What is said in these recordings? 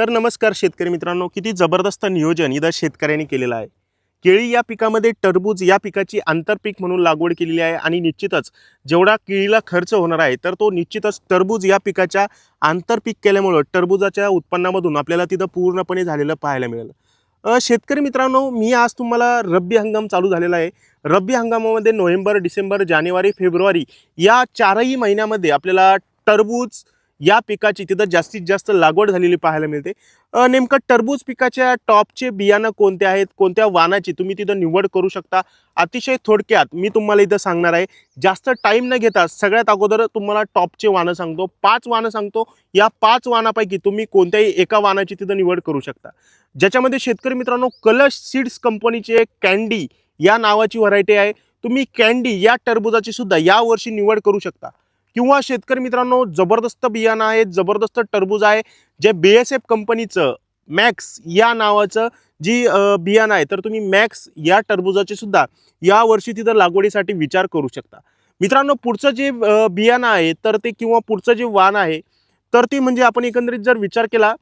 तर नमस्कार शेतकरी मित्रांनो किती जबरदस्त नियोजन इथं शेतकऱ्यांनी केलेलं आहे. केळी या पिकामध्ये टरबूज या पिकाची आंतरपीक म्हणून लागवड केलेली आहे आणि निश्चितच जेवढा केळीला खर्च होणार आहे तर तो निश्चितच टरबूज या पिकाच्या आंतरपीक केल्यामुळं टरबूजाच्या उत्पन्नामधून आपल्याला तिथं पूर्णपणे झालेलं पाहायला मिळालं. शेतकरी मित्रांनो मी आज तुम्हाला रब्बी हंगाम चालू झालेला आहे. रब्बी हंगामामध्ये नोव्हेंबर डिसेंबर जानेवारी फेब्रुवारी या चारही महिन्यामध्ये आपल्याला टरबूज या पिकाची तिथं जास्तीत जास्त लागवड झालेली पाहायला मिळते. नेमकं टरबूज पिकाच्या टॉपचे बियाणं कोणते आहेत? कोणत्या वानाची तुम्ही तिथं निवड करू शकता. अतिशय थोडक्यात मी तुम्हाला इथं सांगणार आहे जास्त टाईम न घेता सगळ्यात अगोदर तुम्हाला टॉपचे वाणं सांगतो. पाच वाणं सांगतो. या पाच वानापैकी तुम्ही कोणत्याही एका वानाची तिथं निवड करू शकता. ज्याच्यामध्ये शेतकरी मित्रांनो कलश सीड्स कंपनीचे कॅन्डी या नावाची व्हरायटी आहे. तुम्ही कॅन्डी या टरबुजाची सुद्धा यावर्षी निवड करू शकता. किंवा शेतकरी मित्रांनो जबरदस्त बियाणं आहे जबरदस्त टरबूज आहे जे बी एस एफ कंपनीचं मॅक्स या नावाचं जी बियाणं आहे तर तुम्ही मॅक्स या टरबुजाचे सुद्धा यावर्षी तिथं लागवडीसाठी विचार करू शकता. मित्रांनो पुढचं जे बियाणं आहे तर ते किंवा पुढचं जे वाण आहे तर ते म्हणजे आपण एकंदरीत जर विचार केला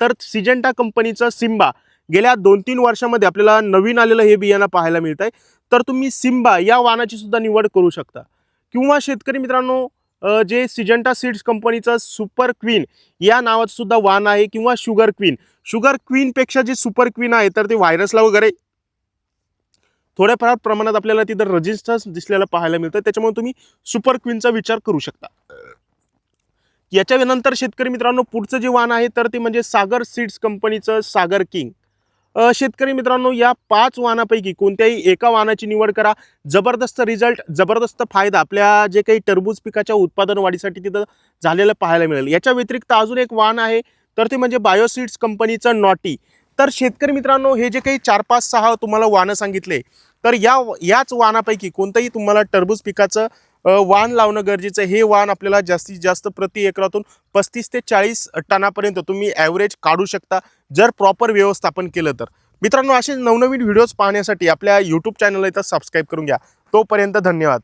तर सिजेंटा कंपनीचं सिम्बा गेल्या दोन तीन वर्षामध्ये आपल्याला नवीन आलेलं हे बियाणं पाहायला मिळत आहे तर तुम्ही सिम्बा या वाणाची सुद्धा निवड करू शकता. किंवा शेतकरी मित्रांनो जे सिजंटा सीड्स कंपनीचं सुपर क्वीन या नावाचं सुद्धा वाण आहे किंवा शुगर क्वीन शुगर क्वीनपेक्षा जे सुपर क्वीन आहे तर ते व्हायरसला वगैरे थोड्याफार प्रमाणात आपल्याला तिथं रजिस्टर्स दिसलेलं पाहायला मिळतं. त्याच्यामुळे तुम्ही सुपर क्वीनचा विचार करू शकता. याच्या नंतर शेतकरी मित्रांनो पुढचं जे वाण आहे तर ते म्हणजे सागर सीड्स कंपनीचं सागर किंग शेतकरी मित्रांनो या पाच वाहनापैकी कोणत्याही एका वाहनाची निवड करा. जबरदस्त रिझल्ट जबरदस्त फायदा आपल्या जे काही टरबूज पिकाच्या उत्पादन वाढीसाठी तिथं झालेलं पाहायला मिळेल. याच्या व्यतिरिक्त अजून एक वाहन आहे तर ते म्हणजे बायोसीड्स कंपनीचं नॉटी तर शेतकरी मित्रांनो हे जे काही चार पाच सहा तुम्हाला वाहनं सांगितले तर या याच वाहनापैकी कोणतंही तुम्हाला टरबूज पिकाचं वाण लावणं गरजेचं आहे. हे वाण आपल्याला जास्तीत जास्त प्रति एकरातून पस्तीस ते चाळीस टनापर्यंत तुम्ही ॲव्हरेज काढू शकता. जर प्रॉपर व्यवस्थापन केलं तर. मित्रांनो असे नवनवीन व्हिडिओज पाहण्यासाठी आपल्या यूट्यूब चॅनलला इथं सबस्क्राईब करून घ्या. तोपर्यंत धन्यवाद.